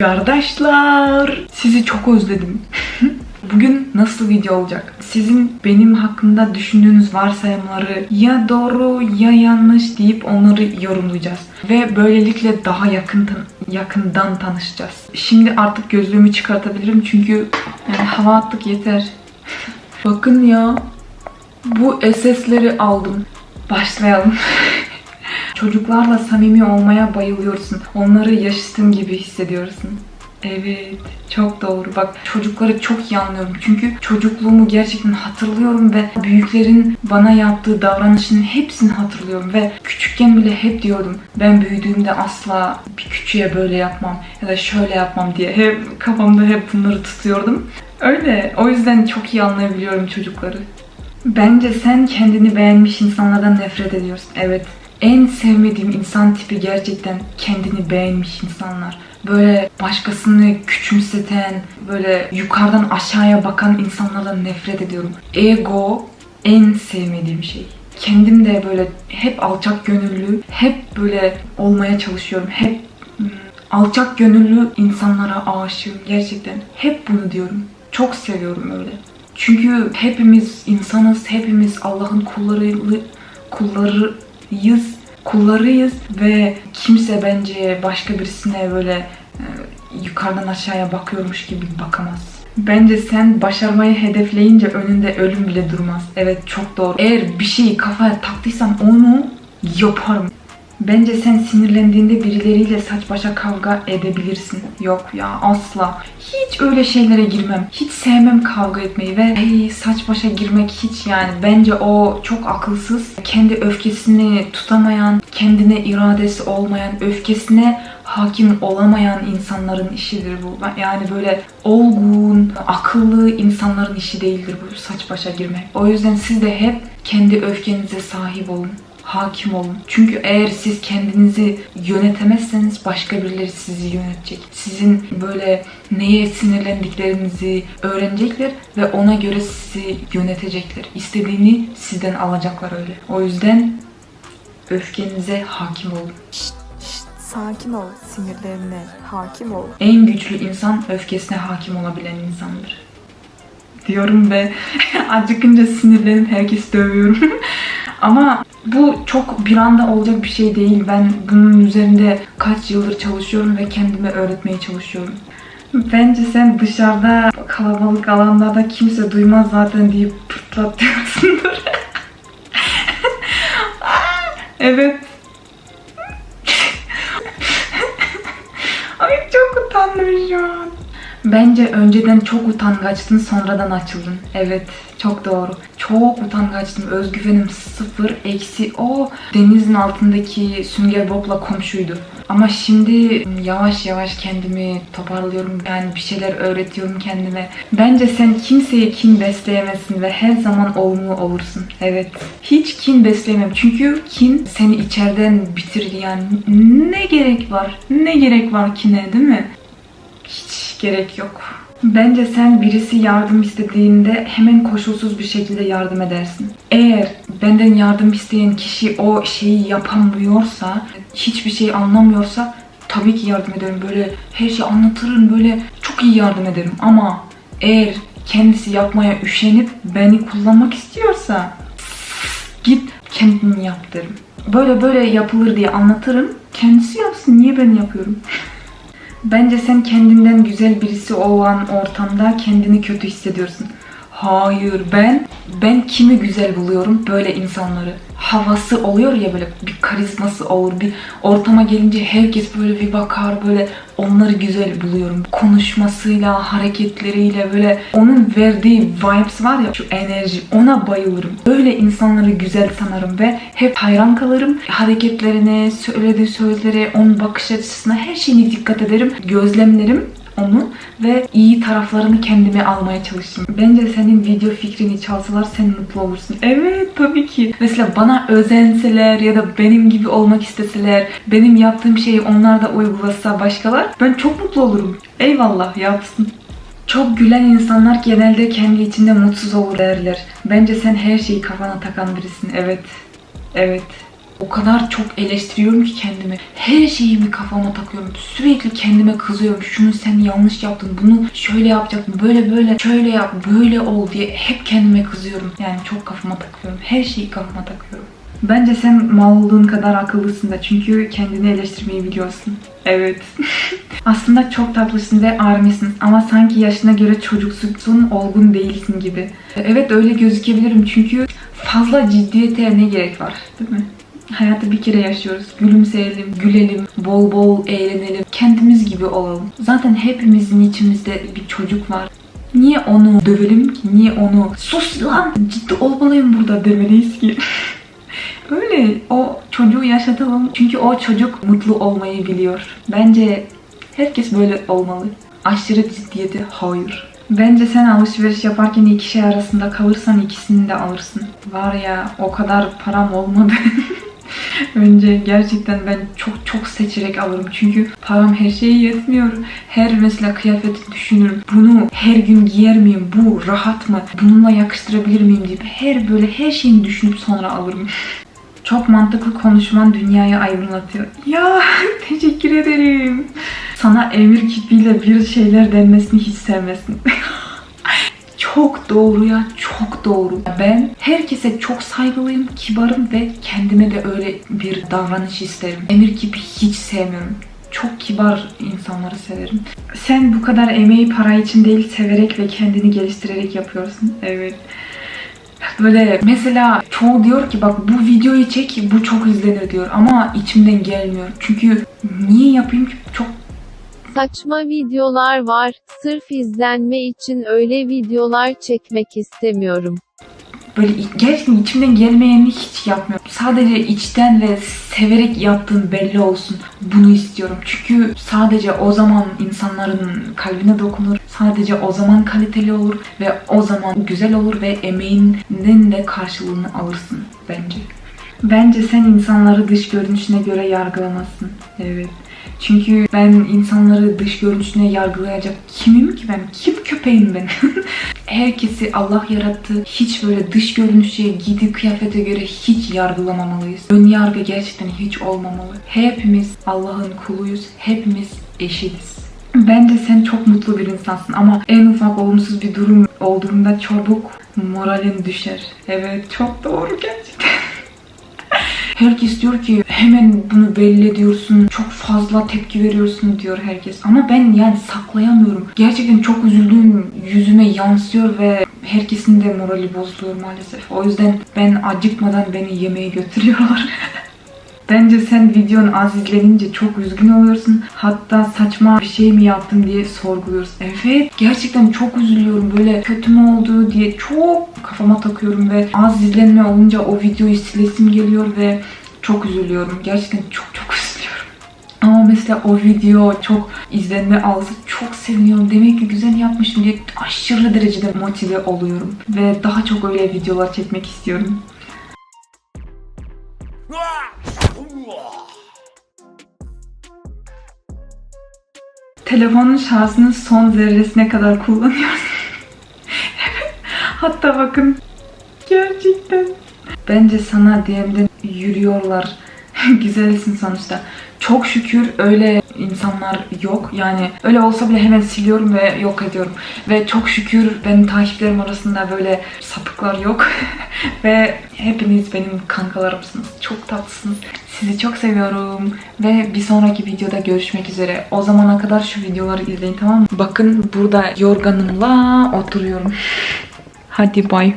Kardeşler, sizi çok özledim. Bugün nasıl video olacak? Sizin benim hakkında düşündüğünüz varsayımları ya doğru ya yanlış deyip onları yorumlayacağız. Ve böylelikle daha yakın yakından tanışacağız. Şimdi artık gözlüğümü çıkartabilirim çünkü yani hava attık yeter. Bakın ya, bu SS'leri aldım. Başlayalım. Çocuklarla samimi olmaya bayılıyorsun. Onları yaşıtın gibi hissediyorsun. Evet, çok doğru. Bak çocukları çok iyi anlıyorum. Çünkü çocukluğumu gerçekten hatırlıyorum ve büyüklerin bana yaptığı davranışın hepsini hatırlıyorum. Ve küçükken bile hep diyordum ben büyüdüğümde asla bir küçüğe böyle yapmam ya da şöyle yapmam diye. Hep kafamda hep bunları tutuyordum. Öyle. O yüzden çok iyi anlayabiliyorum çocukları. Bence sen kendini beğenmiş insanlardan nefret ediyorsun. Evet. En sevmediğim insan tipi gerçekten kendini beğenmiş insanlar. Böyle başkasını küçümseten, böyle yukarıdan aşağıya bakan insanlardan nefret ediyorum. Ego en sevmediğim şey. Kendim de böyle hep alçak gönüllü, hep böyle olmaya çalışıyorum. Hep hmm, alçak gönüllü insanlara aşığım gerçekten. Hep bunu diyorum. Çok seviyorum öyle. Çünkü hepimiz insanız, hepimiz Allah'ın kulları kullarıyız, kullarıyız ve kimse bence başka birisine böyle e, yukarıdan aşağıya bakıyormuş gibi bakamaz. Bence sen başarmayı hedefleyince önünde ölüm bile durmaz. Evet çok doğru. Eğer bir şeyi kafaya taktıysan onu yaparım. Bence sen sinirlendiğinde birileriyle saç başa kavga edebilirsin. Yok ya asla. Hiç öyle şeylere girmem. Hiç sevmem kavga etmeyi ve hey, saç başa girmek hiç yani. Bence o çok akılsız. Kendi öfkesini tutamayan, kendine iradesi olmayan, öfkesine hakim olamayan insanların işidir bu. Yani böyle olgun, akıllı insanların işi değildir bu saç başa girmek. O yüzden siz de hep kendi öfkenize sahip olun hakim olun. Çünkü eğer siz kendinizi yönetemezseniz başka birileri sizi yönetecek. Sizin böyle neye sinirlendiklerinizi öğrenecekler ve ona göre sizi yönetecekler. İstediğini sizden alacaklar öyle. O yüzden öfkenize hakim olun. Şşt, sakin ol sinirlerine, hakim ol. En güçlü insan öfkesine hakim olabilen insandır. Diyorum ve acıkınca sinirlenip herkesi dövüyorum. Ama bu çok bir anda olacak bir şey değil. Ben bunun üzerinde kaç yıldır çalışıyorum ve kendime öğretmeye çalışıyorum. Bence sen dışarıda kalabalık alanlarda kimse duymaz zaten deyip pırtlatıyorsundur. evet. Ay çok utandım şu an. Bence önceden çok utangaçtın sonradan açıldın. Evet çok doğru. Çok utangaçtım. Özgüvenim sıfır eksi o denizin altındaki Sünger Bob'la komşuydu. Ama şimdi yavaş yavaş kendimi toparlıyorum. Yani bir şeyler öğretiyorum kendime. Bence sen kimseye kin besleyemezsin ve her zaman olumlu olursun. Evet. Hiç kin besleyemem. Çünkü kin seni içeriden bitirir yani. Ne gerek var? Ne gerek var kine değil mi? Gerek yok. Bence sen birisi yardım istediğinde hemen koşulsuz bir şekilde yardım edersin. Eğer benden yardım isteyen kişi o şeyi yapamıyorsa, hiçbir şey anlamıyorsa tabii ki yardım ederim. Böyle her şeyi anlatırım, böyle çok iyi yardım ederim. Ama eğer kendisi yapmaya üşenip beni kullanmak istiyorsa git kendini yap derim. Böyle böyle yapılır diye anlatırım. Kendisi yapsın. Niye ben yapıyorum? Bence sen kendinden güzel birisi olan ortamda kendini kötü hissediyorsun. Hayır ben ben kimi güzel buluyorum böyle insanları. Havası oluyor ya böyle bir karizması olur. Bir ortama gelince herkes böyle bir bakar böyle onları güzel buluyorum. Konuşmasıyla, hareketleriyle böyle onun verdiği vibes var ya şu enerji ona bayılırım. Böyle insanları güzel sanırım ve hep hayran kalırım. Hareketlerine, söylediği sözlere, onun bakış açısına her şeyine dikkat ederim. Gözlemlerim onu ve iyi taraflarını kendime almaya çalıştım. Bence senin video fikrini çalsalar sen mutlu olursun. Evet tabii ki. Mesela bana özenseler ya da benim gibi olmak isteseler, benim yaptığım şeyi onlar da uygulasa başkalar ben çok mutlu olurum. Eyvallah yapsın. Çok gülen insanlar genelde kendi içinde mutsuz olur derler. Bence sen her şeyi kafana takan birisin. Evet. Evet. O kadar çok eleştiriyorum ki kendimi. Her şeyimi kafama takıyorum. Sürekli kendime kızıyorum. Şunu sen yanlış yaptın. Bunu şöyle yapacaktın. Böyle böyle şöyle yap. Böyle ol diye hep kendime kızıyorum. Yani çok kafama takıyorum. Her şeyi kafama takıyorum. Bence sen mal olduğun kadar akıllısın da çünkü kendini eleştirmeyi biliyorsun. Evet. Aslında çok tatlısın ve armisin ama sanki yaşına göre çocuksun, olgun değilsin gibi. Evet öyle gözükebilirim çünkü fazla ciddiyete ne gerek var değil mi? Hayatı bir kere yaşıyoruz. Gülümseyelim, gülelim, bol bol eğlenelim, kendimiz gibi olalım. Zaten hepimizin içimizde bir çocuk var. Niye onu dövelim ki? Niye onu sus lan ciddi olmalıyım burada demeliyiz ki? Öyle o çocuğu yaşatalım. Çünkü o çocuk mutlu olmayı biliyor. Bence herkes böyle olmalı. Aşırı ciddiyeti hayır. Bence sen alışveriş yaparken iki şey arasında kalırsan ikisini de alırsın. Var ya o kadar param olmadı. Önce gerçekten ben çok çok seçerek alırım. Çünkü param her şeye yetmiyor. Her mesela kıyafeti düşünürüm. Bunu her gün giyer miyim? Bu rahat mı? Bununla yakıştırabilir miyim deyip her böyle her şeyini düşünüp sonra alırım. Çok mantıklı konuşman dünyayı aydınlatıyor. Ya teşekkür ederim. Sana emir kipiyle bir şeyler denmesini hiç sevmesin. çok doğru ya, çok doğru. Ben herkese çok saygılıyım, kibarım ve kendime de öyle bir davranış isterim. Emir kipi hiç sevmiyorum. Çok kibar insanları severim. Sen bu kadar emeği para için değil, severek ve kendini geliştirerek yapıyorsun. Evet. Böyle mesela çoğu diyor ki bak bu videoyu çek bu çok izlenir diyor ama içimden gelmiyor. Çünkü niye yapayım ki çok Saçma videolar var, sırf izlenme için öyle videolar çekmek istemiyorum. böyle gerçekten içimden gelmeyeni hiç yapmıyorum. Sadece içten ve severek yaptığım belli olsun. Bunu istiyorum. Çünkü sadece o zaman insanların kalbine dokunur. Sadece o zaman kaliteli olur ve o zaman güzel olur ve emeğinin de karşılığını alırsın bence. Bence sen insanları dış görünüşüne göre yargılamazsın. Evet. Çünkü ben insanları dış görünüşüne yargılayacak kimim ki ben? Kim köpeğim ben? Herkesi Allah yarattı. Hiç böyle dış görünüşe, giydiği kıyafete göre hiç yargılamamalıyız. Ön yargı gerçekten hiç olmamalı. Hepimiz Allah'ın kuluyuz. Hepimiz eşitiz. Bence sen çok mutlu bir insansın ama en ufak olumsuz bir durum olduğunda çabuk moralin düşer. Evet çok doğru gerçekten. Herkes diyor ki hemen bunu belli ediyorsun, çok fazla tepki veriyorsun diyor herkes. Ama ben yani saklayamıyorum. Gerçekten çok üzüldüğüm yüzüme yansıyor ve herkesin de morali bozuluyor maalesef. O yüzden ben acıkmadan beni yemeğe götürüyorlar. Bence sen videon az izlenince çok üzgün oluyorsun. Hatta saçma bir şey mi yaptım diye sorguluyorsun. Evet gerçekten çok üzülüyorum. Böyle kötü mü oldu diye çok kafama takıyorum ve az izlenme olunca o videoyu silesim geliyor ve çok üzülüyorum. Gerçekten çok çok üzülüyorum. Ama mesela o video çok izlenme alsa çok seviniyorum. Demek ki güzel yapmışım diye aşırı derecede motive oluyorum. Ve daha çok öyle videolar çekmek istiyorum. Telefonun şarjını son zerresine kadar kullanıyorsun. Hatta bakın gerçekten. Bence sana DM'den yürüyorlar. Güzelsin sonuçta. Çok şükür öyle insanlar yok. Yani öyle olsa bile hemen siliyorum ve yok ediyorum. Ve çok şükür benim takipçilerim arasında böyle sapıklar yok. ve hepiniz benim kankalarımsınız. Çok tatlısınız. Sizi çok seviyorum. Ve bir sonraki videoda görüşmek üzere. O zamana kadar şu videoları izleyin tamam mı? Bakın burada yorganımla oturuyorum. Hadi bay.